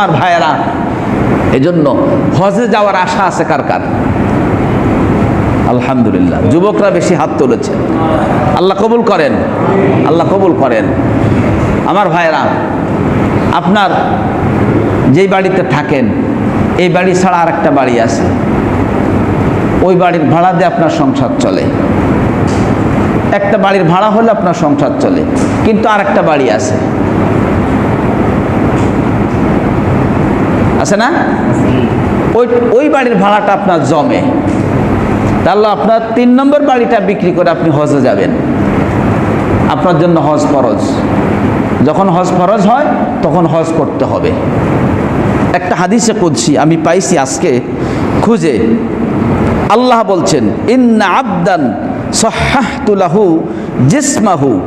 আমার ভাইয়েরা, এজন্য হজে যাওয়ার আশা আছে কার কার? আলহামদুলিল্লাহ, যুবকরা বেশি হাত তুলেছে। আল্লাহ কবুল করেন, আল্লাহ কবুল করেন। আমার ভাইয়েরা, আপনার যেই বাড়িতে থাকেন, এই বাড়ি ছাড়া আর একটা বাড়ি আছে। ওই বাড়ির ভাড়া দিয়ে আপনার সংসার চলে। একটা বাড়ির ভাড়া হলে আপনার সংসার চলে, কিন্তু আর একটা বাড়ি আছে। আছে না? ওই ওই বাড়ির ভাড়াটা আপনার জমে। তাহলে আপনার তিন নম্বর বাড়িটা বিক্রি করে আপনি হজে যাবেন। আপনার জন্য হজ ফরজ। যখন হজ ফরজ হয়, তখন হজ করতে হবে। একটা হাদিসে কুদসি, আমি পাইছি আজকে, খুঁজে। আল্লাহ বলছেন, ইন্না আবদান সহাহতুলাহু জিসমাহু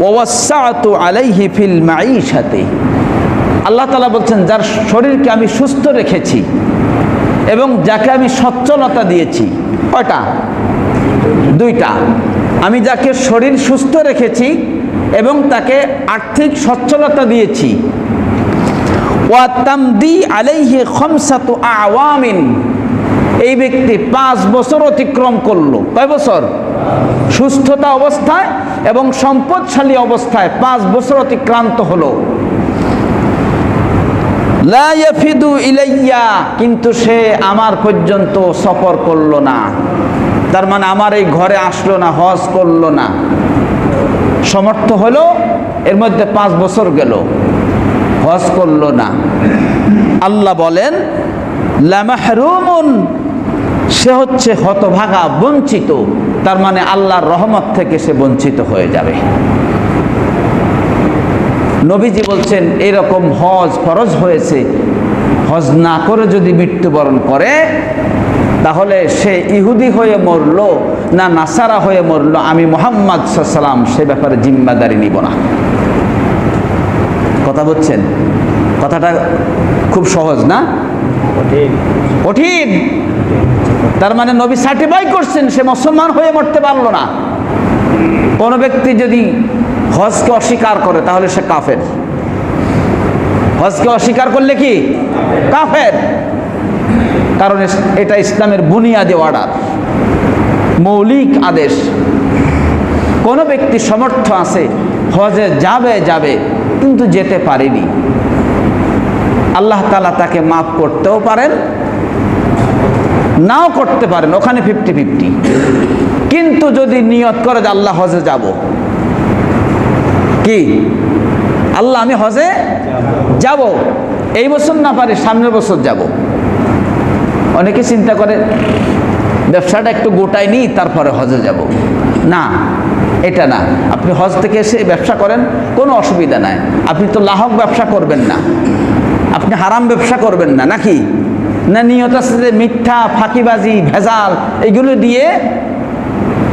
ওয়াসাতু আলাইহি ফিল মাঈশাতি। আল্লাহ তালা বলছেন, যার শরীরকে আমি সুস্থ রেখেছি এবং যাকে আমি সচ্ছলতা দিয়েছি, কয়টা? দুইটা। আমি যাকে শরীর সুস্থ রেখেছি এবং তাকে আর্থিক সচ্ছলতা দিয়েছি। ওয়াতামদি আওয়ামিন। এই ব্যক্তি পাঁচ বছর অতিক্রম করল। কয় বছর? সুস্থতা অবস্থায় এবং সম্পদশালী অবস্থায় পাঁচ বছর অতিক্রান্ত হলো। ইলাইয়া, কিন্তু সে আমার পর্যন্ত সফর করল না। তার মানে আমার এই ঘরে আসলো না, হজ করল না। সমর্থ হলো, এর মধ্যে পাঁচ বছর গেল, হজ করল না। আল্লাহ বলেন সে হচ্ছে হতভাগা, বঞ্চিত। তার মানে আল্লাহর রহমত থেকে সে বঞ্চিত হয়ে যাবে। নবীজি বলছেন এরকম হজ ফরজ হয়েছে হজ না করে যদি মৃত্যুবরণ করে তাহলে সে ইহুদি হয়ে মরল না নাসারা হয়ে মরল আমি মোহাম্মদ সাল্লাম সে ব্যাপারে জিম্মাদারি নিব না। কথা বলছেন? কথাটা খুব সহজ না? কঠিন। তার মানে নবী সার্টিফাই করছেন সে মুসলমান হয়ে মরতে পারল না। কোনো ব্যক্তি যদি হজকে অস্বীকার করে, তাহলে সে কাফের। হজকে অস্বীকার করলে কি? কাফের। কারণ এটা ইসলামের বুনিয়াদি অর্ডার মৌলিক আদেশ। কোনো ব্যক্তি সমর্থ আছে, হজে যাবে যাবে, কিন্তু যেতে পারেনি। আল্লাহ তালা তাকে মাফ করতেও পারেন, নাও করতে পারেন, ওখানে ফিফটি ফিফটি কিন্তু যদি নিয়ত করে যে আল্লাহ হজে যাব কি? আল্লাহ, আমি হজে যাব। এই বছর না পারি, সামনের বছর যাব। অনেকে চিন্তা করে, ব্যবসাটা একটু গোটায় নিই, তারপরে হজে যাব। না, এটা না। আপনি হজ থেকে এসে ব্যবসা করেন, কোনো অসুবিধা নাই। আপনি তো লাহক ব্যবসা করবেন না। আপনি হারাম ব্যবসা করবেন না, নাকি? না নিয়ত আছে যে মিথ্যা, ফাঁকিবাজি, ভেজাল, এগুলো দিয়ে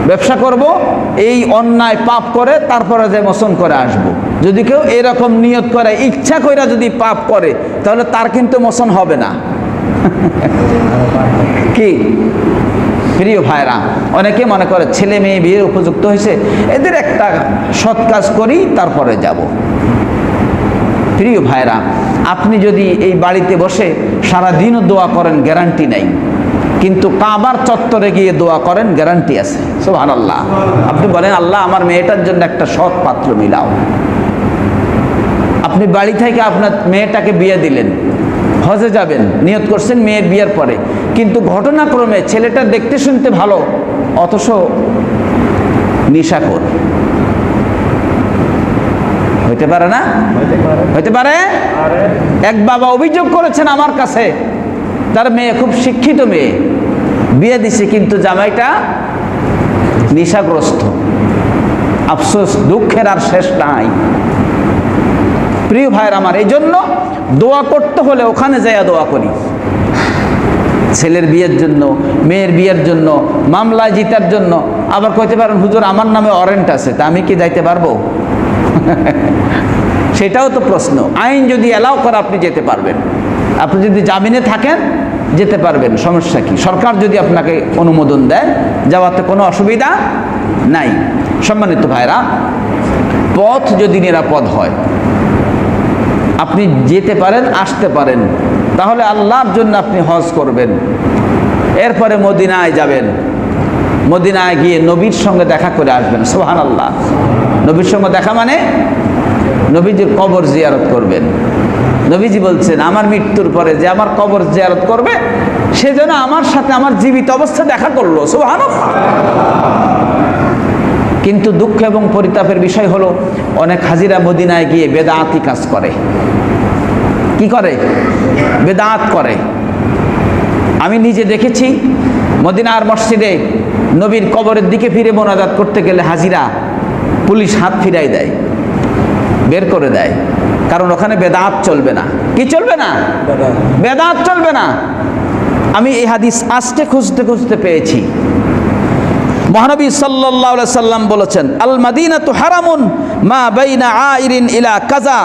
ব্যবসা করব, এই অন্যায় পাপ করে, তারপরে যে মোচন করে আসব। যদি কেউ এরকম নিয়ত করে, ইচ্ছা করে যদি পাপ করে, তাহলে তার কিন্তু মোচন হবে না। কি? প্রিয় ভাইরা, অনেকে মনে করে ছেলে মেয়ে বিয়ের উপযুক্ত হয়েছে, এদের একটা সৎ কাজ করি, তারপরে যাব। প্রিয় ভাইরা, আপনি যদি এই বাড়িতে বসে সারা সারাদিনও দোয়া করেন, গ্যারান্টি নেই। কিন্তু কাবার চত্বরে গিয়ে দোয়া করেন গ্যারান্টি আছে। সোহান আল্লাহ আপনি বলেন আল্লাহ আমার মেয়েটার জন্য একটা সৎ পাত্র মিলাও। আপনি বাড়ি থেকে আপনার মেয়েটাকে বিয়ে দিলেন হজে যাবেন নিয়ত করছেন মেয়ের বিয়ের পরে। কিন্তু ঘটনাক্রমে ছেলেটা দেখতে শুনতে ভালো অথচ নিশাকর হইতে পারে না? হইতে পারে। এক বাবা অভিযোগ করেছেন আমার কাছে তার মেয়ে খুব শিক্ষিত মেয়ে। বিয়ে দিছে কিন্তু জামাইটা নেশাগ্রস্ত। আফসোস, দুঃখের আর শেষ নাই। প্রিয় ভাইয়ের আমার, এই জন্য দোয়া করতে হলে ওখানে যাইয়া দোয়া করি। ছেলের বিয়ের জন্য, মেয়ের বিয়ের জন্য, মামলায় জিতার জন্য। আবার কইতে পারেন, হুজুর, আমার নামে ওয়ারেন্ট আছে, তা আমি কি যাইতে পারব? সেটাও তো প্রশ্ন। আইন যদি অ্যালাউ করে আপনি যেতে পারবেন। আপনি যদি জামিনে থাকেন যেতে পারবেন, সমস্যা কি? সরকার যদি আপনাকে অনুমোদন দেয়, যাওয়াতে কোনো অসুবিধা নাই। সম্মানিত ভাইরা, পথ যদি নিরাপদ হয়, আপনি যেতে পারেন, আসতে পারেন, তাহলে আল্লাহর জন্য আপনি হজ করবেন। এরপরে মদিনায় যাবেন। মদিনায় গিয়ে নবীর সঙ্গে দেখা করে আসবেন সোহান আল্লাহ নবীর সঙ্গে দেখা মানে নবীজির কবর জিয়ারত করবেন। নবীজি বলছেন, আমার মৃত্যুর পরে যে আমার কবর জিয়ারত করবে, সে যেন আমার সাথে আমার জীবিত অবস্থা দেখা করল। সোহান কিন্তু দুঃখ এবং পরিতাপের বিষয় হলো, অনেক হাজিরা মদিনায় গিয়ে বেদাতি কাজ করে। কি করে? বেদাত করে। আমি নিজে দেখেছি, মদিনার মসজিদে নবীর কবরের দিকে ফিরে মোনাজাত করতে গেলে হাজিরা পুলিশ হাত ফিরাই দেয়, বের করে দেয়। কারণ ওখানে বেদাত চলবে না। কি চলবে না? বেদাত চলবে না। আমি এই হাদিস আজকে খুঁজতে খুঁজতে পেয়েছি। মহানবী আলাইহি সাল্লাম বলেছেন আল মাদিনাতু হারামুন মা বাইনা আইরিন ইলা কাজা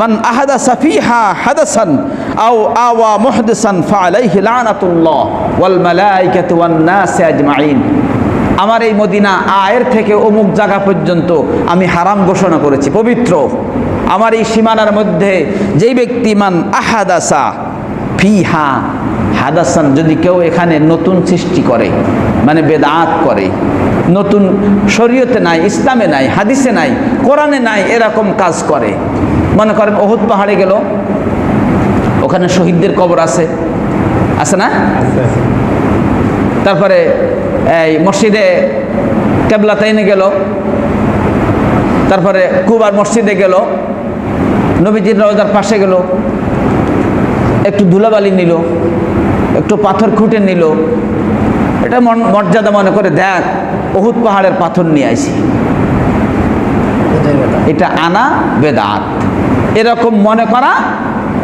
মান আহাদাসা ফিহা হাদাসান আও আওয়া মুহদিসান ফাআলাইহি লানাতুল্লাহ ওয়াল মালাইকাতু ওয়ান নাস আজমাইন। আমার এই মদিনা আয়ের থেকে অমুক জায়গা পর্যন্ত আমি হারাম ঘোষণা করেছি, পবিত্র। আমার এই সীমানার মধ্যে যেই ব্যক্তি মান আহাদাসা ফিহা হাদাসান যদি কেউ এখানে নতুন সৃষ্টি করে মানে বেদাত করে নতুন শরীয়তে নাই ইসলামে নাই হাদিসে নাই কোরআনে নাই এরকম কাজ করে। মনে করেন ওহুদ পাহাড়ে গেল ওখানে শহীদদের কবর আছে আছে না? তারপরে এই মসজিদে কেবলাতাইনে গেল তারপরে কুবার মসজিদে গেল নবীজির রওজার পাশে গেল। একটু ধুলাবালি নিল, একটু পাথর খুঁটে নিল। এটা মন মর্যাদা মনে করে, দেখ বহুত পাহাড়ের পাথর নিয়ে আসি এটা আনা বেদাত। এরকম মনে করা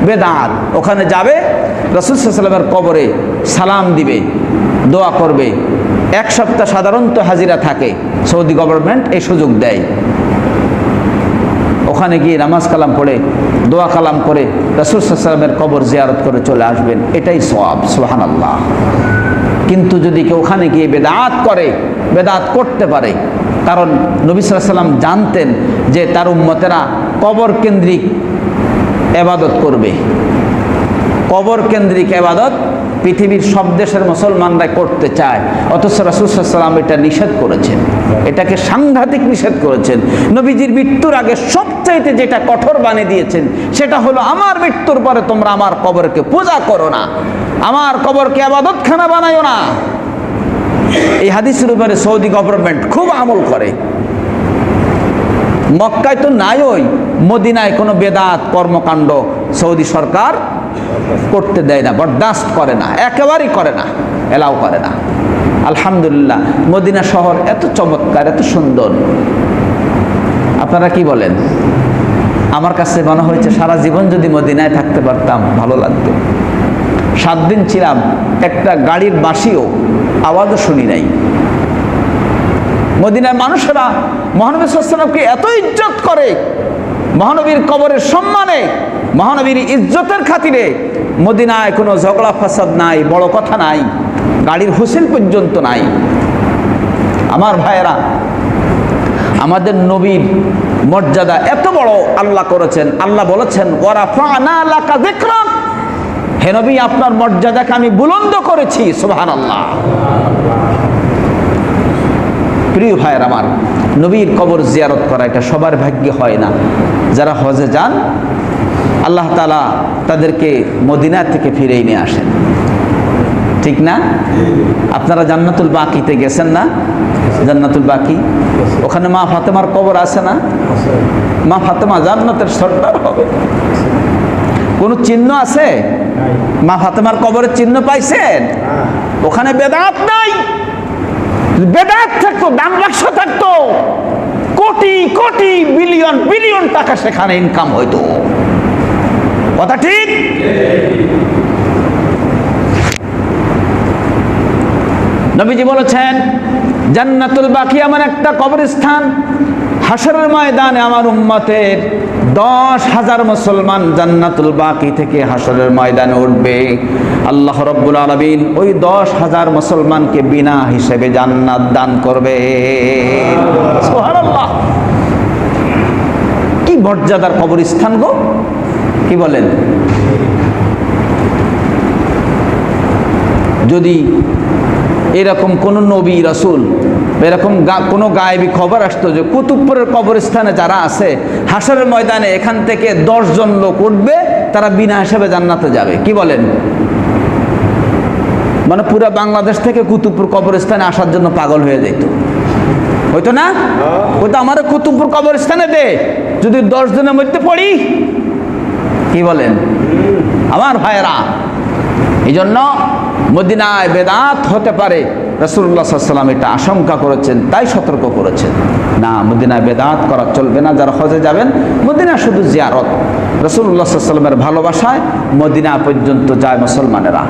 বেদাত। ওখানে যাবে, রসুল সাল্লামের কবরে সালাম দিবে, দোয়া করবে। এক সপ্তাহ সাধারণত হাজিরা থাকে, সৌদি গভর্নমেন্ট এই সুযোগ দেয়। ওখানে গিয়ে নামাজ কালাম পড়ে, দোয়া কালাম করে রসুল সাল্লামের কবর জিয়ারত করে চলে আসবেন, এটাই সব সোহান আল্লাহ কিন্তু যদি কেউ ওখানে গিয়ে বেদাত করে, বেদাত করতে পারে, কারণ নবী সাল্লাম জানতেন যে তার উম্মতেরা কবর কেন্দ্রিক এবাদত করবে। কবর কেন্দ্রিক এবাদত পৃথিবীর সব দেশের মুসলমানরা করতে চায়। অথচ রাসুসাল্লাম এটা নিষেধ করেছেন। এটাকে সাংঘাতিক নিষেধ করেছেন। নবীজির মৃত্যুর আগে সবচাইতে যেটা কঠোর বানিয়ে দিয়েছেন, সেটা হলো, আমার মৃত্যুর পরে তোমরা আমার কবরকে পূজা করো না। আমার কবরকে আবাদতখানা বানায়ো না। এই হাদিসের উপরে সৌদি গভর্নমেন্ট খুব আমল করে। মক্কায় তো নাই ওই মদিনায় কোনো বেদাত, কর্মকাণ্ড সৌদি সরকার করতে দেয় না, বরদাস্ত করে না, একেবারেই করে না, এলাও করে না। আলহামদুলিল্লাহ, মদিনা শহর এত চমৎকার, এত সুন্দর। আপনারা কি বলেন? আমার কাছে মনে হয়েছে সারা জীবন যদি মদিনায় থাকতে পারতাম, ভালো লাগতো। সাত দিন ছিলাম, একটা গাড়ির বাঁশিও, আওয়াজও শুনি নাই। মদিনার মানুষেরা মহানবী সাল্লামকে এত ইজ্জত করে, মহানবীর কবরের সম্মানে মহানবীর ইজ্জতের খাতিরে মদিনায় কোনো ঝগড়া ফাসাদ নাই, বড় কথা নাই, গাড়ির হুসেন পর্যন্ত নাই। আমার ভাইয়েরা, আমাদের নবীর মর্যাদা এত বড়, আল্লাহ করেছেন, আল্লাহ বলেছেন ওরা ফানা লাকা যিকরাক হে নবী, আপনার মর্যাদাকে আমি বুলন্দ করেছি, সুবহানাল্লাহ। প্রিয় ভাইয়ের আমার, নবীর কবর জিয়ারত করা এটা সবার ভাগ্যে হয় না। যারা হজে যান আল্লাহ তালা তাদেরকে মদিনা থেকে ফিরেই নিয়ে আসেন। ঠিক না? আপনারা জান্নাতুল বাকিতে গেছেন না? জান্নাতুল বাকি? ওখানে মা ফাতেমার কবর আছে না? মা ফাতেমা জান্নাতের সর্দার হবে। কোনো চিহ্ন আছে? মা ফাতেমার কবরের চিহ্ন পাইছেন? ওখানে বেদাত নাই। বেদাত থাকতো, দাম বাক্স থাকতো। কোটি কোটি, বিলিয়ন বিলিয়ন টাকা সেখানে ইনকাম হইতো। কথা ঠিক? নবীজি বলেছেন, জান্নাতুল বাকি এমন একটা কবরস্থান হাসরের ময়দানে আমার উম্মতের দশ হাজার মুসলমান জান্নাতুল বাকি থেকে হাসরের ময়দানে উঠবে। আল্লাহ রব্বুল আলমিন ওই দশ হাজার মুসলমানকে বিনা হিসেবে জান্নাত দান করবে। কি মর্যাদার কবরস্থান গো? কি বলেন? যদি এরকম কোন নবী রাসূল এরকম কোনো গায়েবী খবর আসতো যে কুতুবপুরের কবরস্থানে যারা আছে হাসরের ময়দানে এখান থেকে জন লোক উঠবে তারা বিনা হিসাবে জান্নাতে যাবে। কি বলেন? মানে পুরো বাংলাদেশ থেকে কুতুবপুর কবরস্থানে আসার জন্য পাগল হয়ে যেত। হইতো না? হয়তো আমার কুতুবপুর কবরস্থানে দে। যদি দশ জনের মধ্যে পড়ি কি বলেন? আমার ভাইয়েরা এই জন্য মদিনায় বেদাত হতে পারে। রসুল্লাহ সাল্লাম এটা আশঙ্কা করেছেন, তাই সতর্ক করেছেন। না, মদিনায় বেদাত করা চলবে না, যারা হজে যাবেন, মদিনা শুধু জিয়ারত। রসুল্লাহ সাল্লামের ভালোবাসায় মদিনা পর্যন্ত যায় মুসলমানেরা।